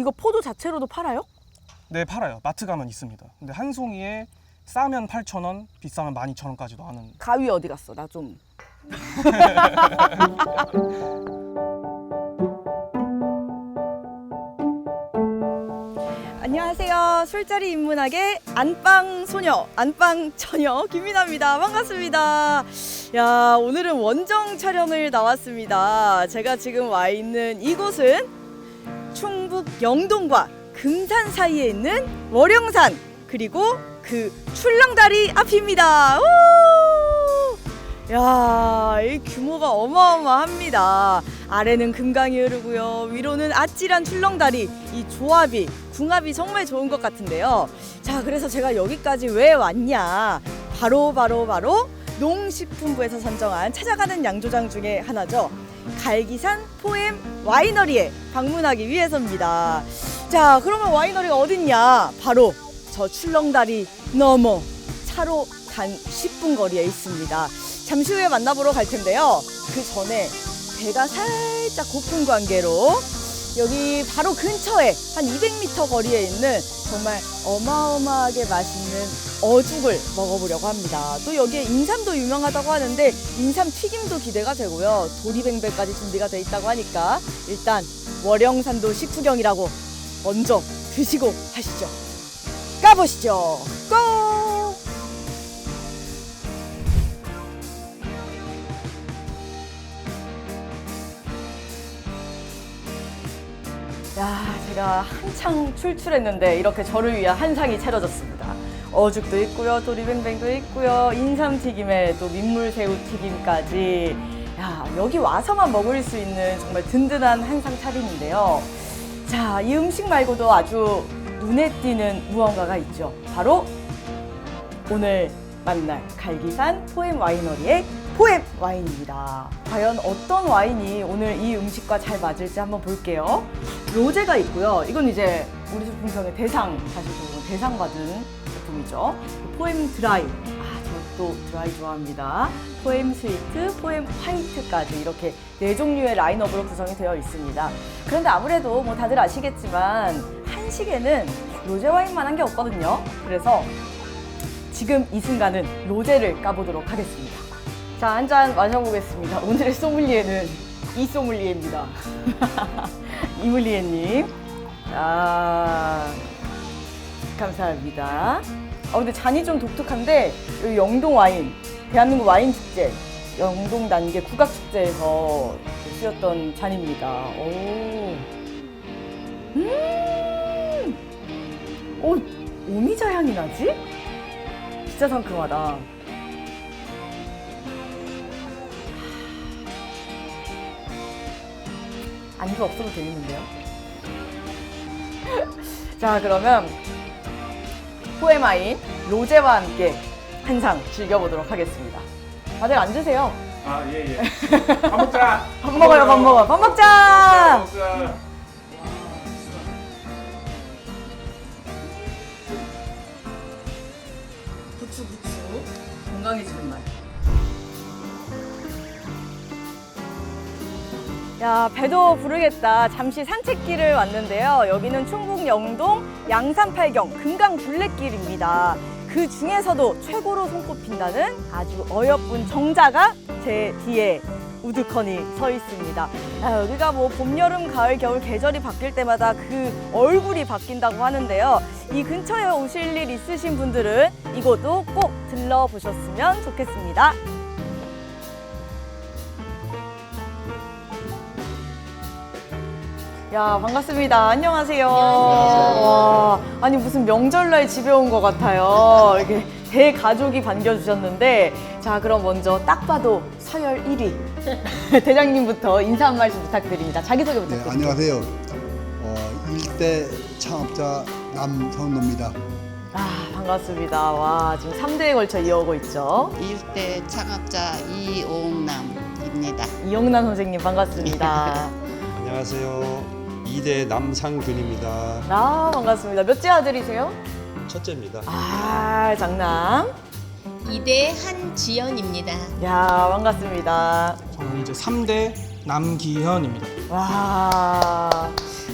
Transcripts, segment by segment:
이거 포도 자체로도 팔아요? 네 팔아요. 마트 가면 있습니다. 근데 한 송이에 싸면 8,000원, 비싸면 12,000원까지도 하는 가위 어디 갔어? 나 좀. 안녕하세요. 술자리 인문학의 안방 소녀, 안방 처녀 김민아입니다. 반갑습니다. 야, 오늘은 원정 촬영을 나왔습니다. 제가 지금 와 있는 이곳은 충북 영동과 금산 사이에 있는 월영산 그리고 그 출렁다리 앞입니다. 우! 야, 이 규모가 어마어마합니다. 아래는 금강이 흐르고요. 위로는 아찔한 출렁다리. 이 조합이, 궁합이 정말 좋은 것 같은데요. 자, 그래서 제가 여기까지 왜 왔냐? 바로, 바로, 바로 농식품부에서 선정한 찾아가는 양조장 중에 하나죠. 갈기산 포엠 와이너리에 방문하기 위해서입니다. 자, 그러면 와이너리가 어딨냐? 바로 저 출렁다리 넘어 차로 단 10분 거리에 있습니다. 잠시 후에 만나보러 갈 텐데요. 그 전에 배가 살짝 고픈 관계로 여기 바로 근처에 한 200m 거리에 있는 정말 어마어마하게 맛있는 어죽을 먹어보려고 합니다. 또 여기에 인삼도 유명하다고 하는데 인삼 튀김도 기대가 되고요. 도리뱅뱅까지 준비가 돼 있다고 하니까 일단 월영산도 식후경이라고 먼저 드시고 하시죠. 까보시죠. 고! 제가 한창 출출했는데 이렇게 저를 위한 한상이 차려졌습니다. 어죽도 있고요, 도리뱅뱅도 있고요, 인삼튀김에 또 민물새우 튀김까지. 야, 여기 와서만 먹을 수 있는 정말 든든한 한상 차림인데요. 자, 이 음식 말고도 아주 눈에 띄는 무언가가 있죠. 바로 오늘 만날 갈기산 포엠 와이너리의 포엠 와인입니다. 과연 어떤 와인이 오늘 이 음식과 잘 맞을지 한번 볼게요. 로제가 있고요. 이건 이제 우리 제품성의 대상, 사실 저는 대상 받은 제품이죠. 포엠 드라이. 아, 저도 드라이 좋아합니다. 포엠 스위트, 포엠 화이트까지 이렇게 네 종류의 라인업으로 구성이 되어 있습니다. 그런데 아무래도 뭐 다들 아시겠지만 한식에는 로제 와인만 한 게 없거든요. 그래서 지금 이 순간은 로제를 까보도록 하겠습니다. 자, 한 잔 마셔보겠습니다. 오늘의 소믈리에는 이 소믈리에입니다. 이물리에님. 아, 감사합니다. 어, 근데 잔이 좀 독특한데, 여기 영동 와인, 대한민국 와인 축제, 영동 단계 국악 축제에서 쓰였던 잔입니다. 오. 음! 오, 오미자 향이 나지? 진짜 상큼하다. 안주 없어도 되겠는데요? 자, 그러면 포에마인 로제와 함께 한 상 즐겨보도록 하겠습니다. 다들 앉으세요. 아, 예, 예. 밥 먹자. 밥 먹어요, 밥 먹어. 밥 먹자! 먹자. 부추, 부추. 건강해지는 맛. 야, 배도 부르겠다. 잠시 산책길을 왔는데요. 여기는 충북 영동 양산팔경 금강 둘레길입니다. 그 중에서도 최고로 손꼽힌다는 아주 어여쁜 정자가 제 뒤에 우두커니 서 있습니다. 야, 여기가 뭐 봄, 여름, 가을, 겨울 계절이 바뀔 때마다 그 얼굴이 바뀐다고 하는데요. 이 근처에 오실 일 있으신 분들은 이곳도 꼭 들러보셨으면 좋겠습니다. 야 반갑습니다. 안녕하세요. 와, 아니 무슨 명절날 집에 온 것 같아요. 이렇게 대가족이 반겨주셨는데 자 그럼 먼저 딱 봐도 서열 1위 대장님부터 인사 한 말씀 부탁드립니다. 자기소개 네, 부탁드립니다. 안녕하세요. 어, 일대 창업자 남성노입니다. 아 반갑습니다. 와 지금 3대에 걸쳐 이어오고 있죠. 일대 창업자 이옥남입니다. 이영란 선생님 반갑습니다. 안녕하세요. 이대 남상균입니다. 아 반갑습니다. 몇째 아들이세요? 첫째입니다. 아 장남. 이대 한지연입니다. 야 반갑습니다. 저는 이제 3대 남기현입니다. 와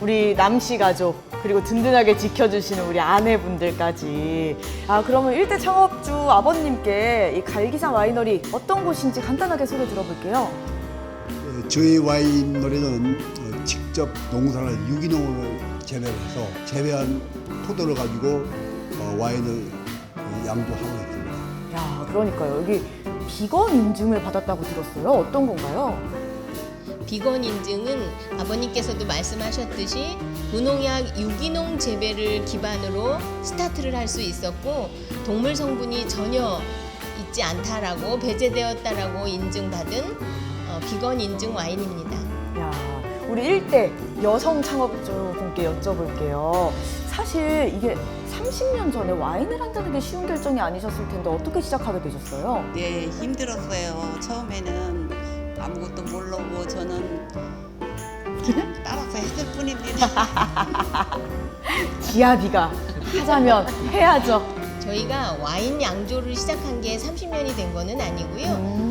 우리 남씨 가족 그리고 든든하게 지켜주시는 우리 아내분들까지 아 그러면 일대 창업주 아버님께 이 갈기산 와이너리 어떤 곳인지 간단하게 소개 들어볼게요. 어, 저희 와인 노래는 어, 직접 농사를 유기농으로 재배를 해서 재배한 포도를 가지고 어, 와인을 어, 양조하고 있습니다. 야 그러니까요 여기 비건 인증을 받았다고 들었어요. 어떤 건가요? 비건 인증은 아버님께서도 말씀하셨듯이 무농약 유기농 재배를 기반으로 스타트를 할 수 있었고 동물 성분이 전혀 있지 않다라고 배제되었다라고 인증받은 어, 비건 인증 와인입니다. 야, 우리 일대 여성 창업주 분께 여쭤볼게요. 사실 이게 30년 전에 와인을 한다는 게 쉬운 결정이 아니셨을 텐데 어떻게 시작하게 되셨어요? 네, 힘들었어요. 처음에는 아무것도 모르고 저는 그냥 따라서 했을 뿐입니다. 기아비가 하자면 해야죠. 저희가 와인 양조를 시작한 게 30년이 된 거는 아니고요. 음.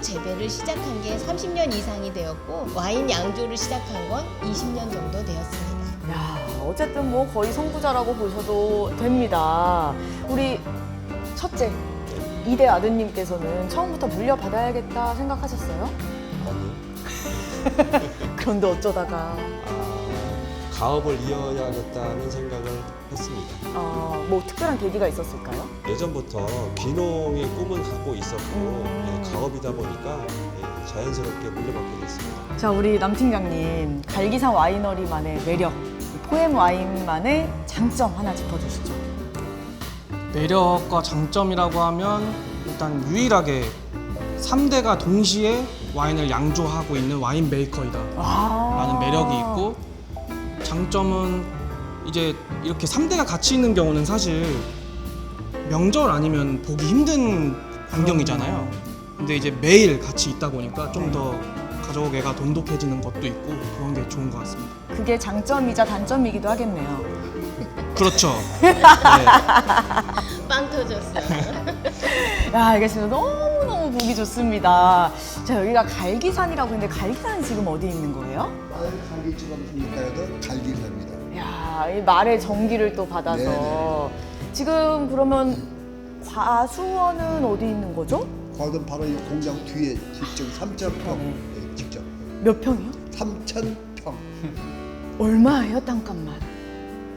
포도 재배를 시작한 게 30년 이상이 되었고 와인 양조를 시작한 건 20년 정도 되었습니다. 야, 어쨌든 뭐 거의 선구자라고 보셔도 됩니다. 우리 첫째 이대 아드님께서는 처음부터 물려받아야겠다 생각하셨어요? 아니요. 그런데 어쩌다가 아, 가업을 이어야겠다는 생각을 했습니다. 어, 뭐 특별한 계기가 있었을까요? 예전부터 귀농의 꿈은 갖고 있었고 음. 예, 가업이다 보니까 예, 자연스럽게 물려받게 됐습니다. 자, 우리 남 팀장님, 갈기산 와이너리만의 매력, 이 포엠 와인만의 장점 하나 짚어주시죠. 매력과 장점이라고 하면 일단 유일하게 3대가 동시에 와인을 양조하고 있는 와인 메이커이다 와. 라는 매력이 있고 장점은 이제 이렇게 3대가 같이 있는 경우는 사실 명절 아니면 보기 힘든 광경이잖아요. 근데 이제 매일 같이 있다 보니까 좀 더 가족애가 돈독해지는 것도 있고 그런 게 좋은 것 같습니다. 그게 장점이자 단점이기도 하겠네요. 그렇죠. 네. 빵 터졌어요. 야, 알겠습니다. 너무너무 보기 좋습니다. 자, 여기가 갈기산이라고 했는데 갈기산은 지금 어디 있는 거예요? 갈기처럼 생겼다 해도 갈기입니다. 야, 이 말의 전기를 또 받아서 지금 그러면 과수원은 어디 있는 거죠? 과든 바로 이 공장 뒤에 직접 3천 평 예, 직접 몇 평이요? 3천 평. 얼마예요, 땅값만?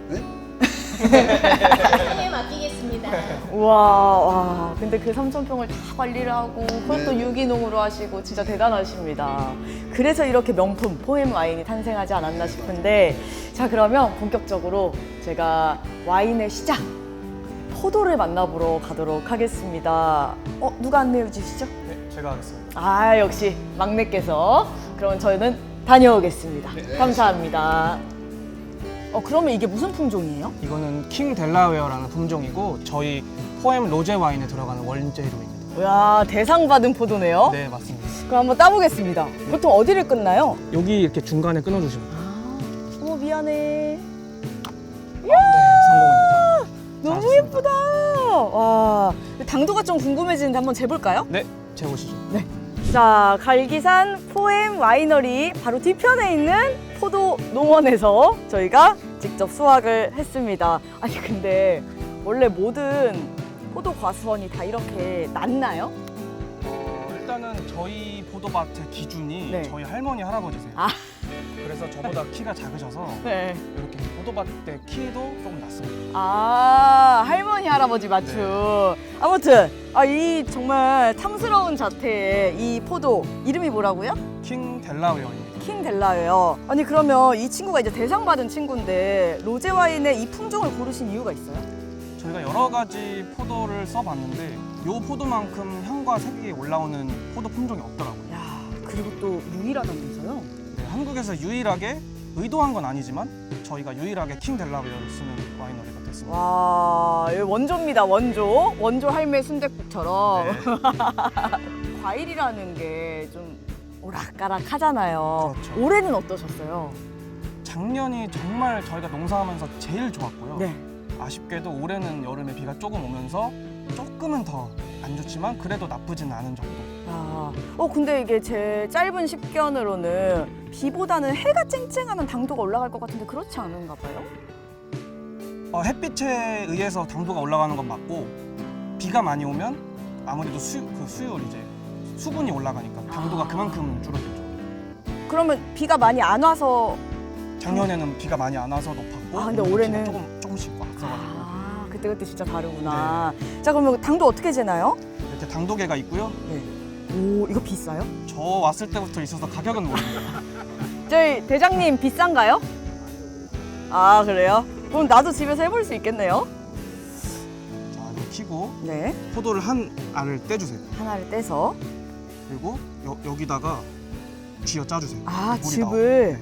네? 사장님에 맡기겠습니다. 와, 와, 근데 그 3,000평을 다 관리를 하고 그것도 네. 유기농으로 하시고 진짜 대단하십니다. 그래서 이렇게 명품 포엠 와인이 탄생하지 않았나 싶은데 자, 그러면 본격적으로 제가 와인의 시작 포도를 만나보러 가도록 하겠습니다. 어, 누가 안내해 주시죠? 네, 제가 하겠습니다. 아, 역시 막내께서. 그러면 저희는 다녀오겠습니다. 감사합니다. 어, 그러면 이게 무슨 품종이에요? 이거는 킹 델라웨어라는 품종이고 저희 포엠 로제 와인에 들어가는 원재료입니다. 와, 대상 받은 포도네요. 네, 맞습니다. 그럼 한번 따보겠습니다. 보통 어디를 끊나요? 여기 이렇게 중간에 끊어주시면 돼요. 아, 어머 미안해. 예쁘다. 와, 당도가 좀 궁금해지는데 한번 재볼까요? 네, 재보시죠. 자, 갈기산 포엠 와이너리 바로 뒤편에 있는 포도 농원에서 저희가 직접 수확을 했습니다. 아니 근데 원래 모든 포도 과수원이 다 이렇게 낮나요? 어, 일단은 저희 포도밭의 기준이 네. 저희 할머니 할아버지세요. 아. 그래서 저보다 키가 작으셔서 네. 이렇게 포도밭 때 키도 조금 낮습니다. 아 할머니 할아버지 맞춤. 아무튼 아, 이 정말 탐스러운 자태의 이 포도 이름이 뭐라고요? 킹 델라웨어입니다. 킹 델라예요. 아니 그러면 이 친구가 이제 대상 받은 친구인데 로제 와인의 이 품종을 고르신 이유가 있어요? 저희가 여러 가지 포도를 써봤는데 이 포도만큼 향과 색이 올라오는 포도 품종이 없더라고요. 야 그리고 또 유일하다면서요? 네, 한국에서 유일하게 의도한 건 아니지만 저희가 유일하게 킹 델라웨어를 쓰는 와이너리가 됐습니다. 와 여기 원조입니다 원조 원조 할매 순댓국처럼 네. 과일이라는 게 좀 오락가락 하잖아요. 그렇죠. 올해는 어떠셨어요? 작년이 정말 저희가 농사하면서 제일 좋았고요. 네. 아쉽게도 올해는 여름에 비가 조금 오면서 조금은 더 안 좋지만 그래도 나쁘진 않은 정도. 야, 어 근데 이게 제 짧은 식견으로는 비보다는 해가 쨍쨍하면 당도가 올라갈 것 같은데 그렇지 않은가 봐요? 어, 햇빛에 의해서 당도가 올라가는 건 맞고 비가 많이 오면 아무래도 수, 그 수율 이제 수분이 올라가니까 당도가 그만큼 줄어들죠. 그러면 비가 많이 안 와서 작년에는 비가 많이 안 와서 높았고 아, 근데 올해는 조금 조금씩 왔어가지고 아 그때 그때 진짜 다르구나. 자 그러면 당도 어떻게 재나요? 이렇게 당도계가 있고요. 오 이거 비싸요? 저 왔을 때부터 있어서 가격은 모릅니다. 저희 대장님 비싼가요? 아 그래요? 그럼 나도 집에서 해볼 수 있겠네요. 자, 이거 키고 네 포도를 한 알을 떼주세요. 하나를 떼서 그리고 여, 여기다가 쥐어 짜주세요. 아 물이 즙을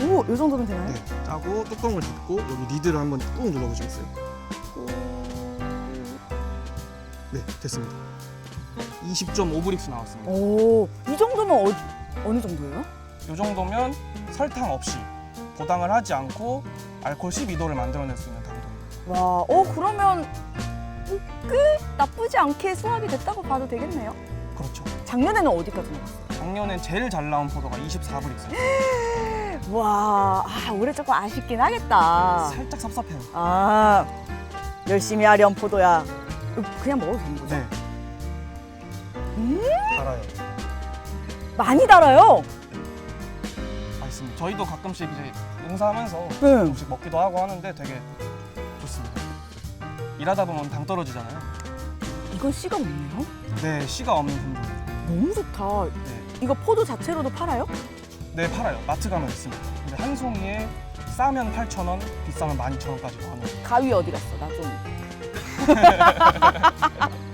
오이 정도면 되나요? 네, 짜고 뚜껑을 닫고 여기 리드를 한번 꾹 눌러보시겠어요? 네, 됐습니다. 20.5브릭스 나왔습니다. 오 이 정도면 어, 어느 정도예요? 이 정도면 설탕 없이 보당을 하지 않고 알코올 12도를 만들어낼 수 있는 당도입니다. 와, 어 그러면 어, 꽤 나쁘지 않게 수확이 됐다고 봐도 되겠네요. 그렇죠. 작년에는 어디까지 나왔어요? 작년엔 제일 잘 나온 포도가 24브릭스. 와, 아, 올해 조금 아쉽긴 하겠다. 살짝 섭섭해요. 아, 열심히 하렴 포도야. 그냥 먹어도 되는 거죠? 네. 음? 달아요. 많이 달아요. 맛있습니다. 저희도 가끔씩 이제 농사하면서 네. 조금씩 먹기도 하고 하는데 되게 좋습니다. 일하다 보면 당 떨어지잖아요. 이건 씨가 없네요. 네, 씨가 없는 품종. 너무 좋다. 네. 이거 포도 자체로도 팔아요? 네, 팔아요. 마트 가면 있습니다. 근데 한 송이에 싸면 8,000원, 비싸면 12,000원까지 하는. 가위 어디 갔어? 나 좀.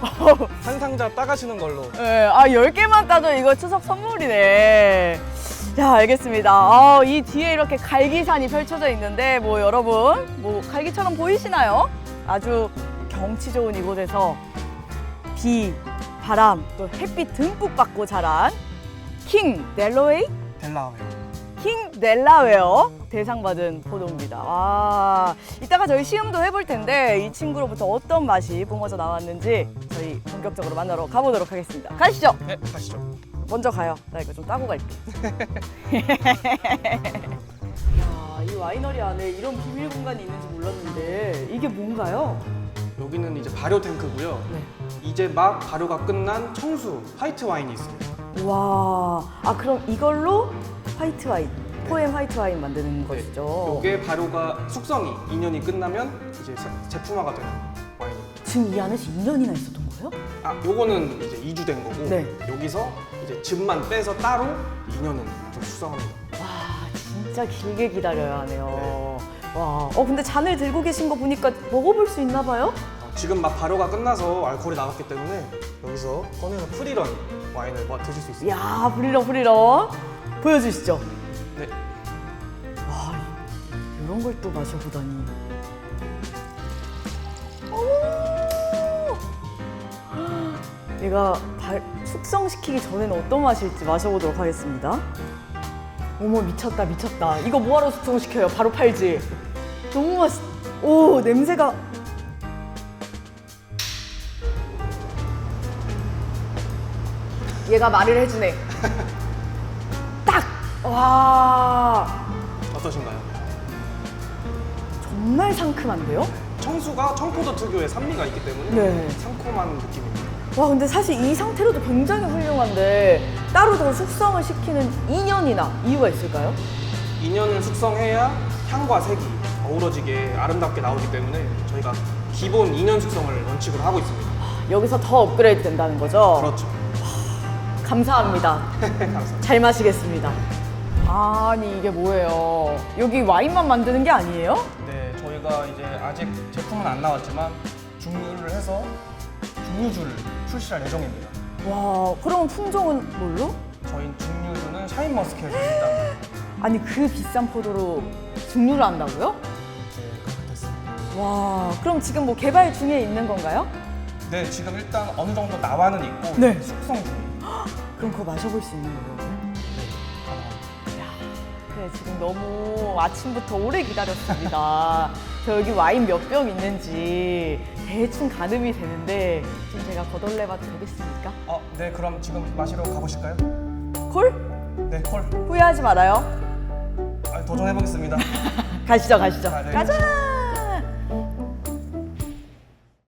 한 상자 따가시는 걸로. 네, 아, 10개만 따도 이거 추석 선물이네. 자, 알겠습니다. 아, 이 뒤에 이렇게 갈기산이 펼쳐져 있는데, 뭐, 여러분, 뭐, 갈기처럼 보이시나요? 아주 경치 좋은 이곳에서 비, 바람, 또 햇빛 듬뿍 받고 자란 킹 델로웨이? 델라웨어. 킹 넬라웨어 대상 받은 포도입니다. 와, 이따가 저희 시음도 해볼 텐데 이 친구로부터 어떤 맛이 뿜어져 나왔는지 저희 본격적으로 만나러 가보도록 하겠습니다. 가시죠. 네, 가시죠. 먼저 가요. 나 이거 좀 따고 갈게. 야, 이 와이너리 안에 이런 비밀 공간이 있는지 몰랐는데 이게 뭔가요? 여기는 이제 발효 탱크고요. 네. 이제 막 발효가 끝난 청수 화이트 와인이 있습니다. 와, 아 그럼 이걸로 화이트 와인, 포엠 화이트 와인 만드는 것이죠. 이게 발효가 숙성이 2년이 끝나면 이제 세- 제품화가 되는 와인입니다. 지금 이 안에서 2년이나 있었던 거예요? 아, 요거는 이제 2주 된 거고 네. 여기서 이제 즙만 빼서 따로 2년은 또 숙성합니다. 와 진짜 길게 기다려야 하네요. 와, 어 근데 잔을 들고 계신 거 보니까 먹어볼 수 있나 봐요? 어, 지금 막 발효가 끝나서 알코올이 나왔기 때문에 여기서 꺼내서 프리런 와인을 뭐 드실 수 있습니다. 야 부리러 부리러 보여주시죠. 네. 와 이런 걸 또 마셔보다니. 오! 얘가 발- 숙성시키기 전에는 어떤 맛일지 마셔보도록 하겠습니다. 어머 미쳤다 미쳤다. 이거 뭐하러 숙성시켜요? 바로 팔지. 너무 맛있. 오 냄새가. 얘가 말을 해주네. 딱! 와, 어떠신가요? 정말 상큼한데요? 청수가 청포도 특유의 산미가 있기 때문에 네. 상콤한 느낌입니다. 와, 근데 사실 이 상태로도 굉장히 훌륭한데 따로 더 숙성을 시키는 2년이나 이유가 있을까요? 2년을 숙성해야 향과 색이 어우러지게 아름답게 나오기 때문에 저희가 기본 2년 숙성을 원칙으로 하고 있습니다. 여기서 더 업그레이드 된다는 거죠? 그렇죠. 감사합니다. 감사합니다. 잘 마시겠습니다. 아니, 이게 뭐예요? 여기 와인만 만드는 게 아니에요? 네, 저희가 이제 아직 제품은 안 나왔지만 중류를 해서 중류주를 출시할 예정입니다. 와, 그럼 품종은 뭘로? 저희 중류주는 샤인 머스켓을 일단 아니, 그 비싼 포도로 증류를 한다고요? 네, 그렇게 됐습니다. 와, 그럼 지금 뭐 개발 중에 있는 건가요? 네, 지금 일단 어느 정도 나와는 있고 네. 숙성 중입니다. 그럼 그거 마셔볼 수 있는 거예요? 네, 지금 너무 아침부터 오래 기다렸습니다. 저 여기 와인 몇 병 있는지 대충 가늠이 되는데 좀 제가 거덜내 봐도 되겠습니까? 어, 네, 그럼 지금 마시러 가보실까요? 콜? 네, 콜. 후회하지 말아요. 아, 도전해보겠습니다. 가시죠, 가시죠. 아, 네. 가자!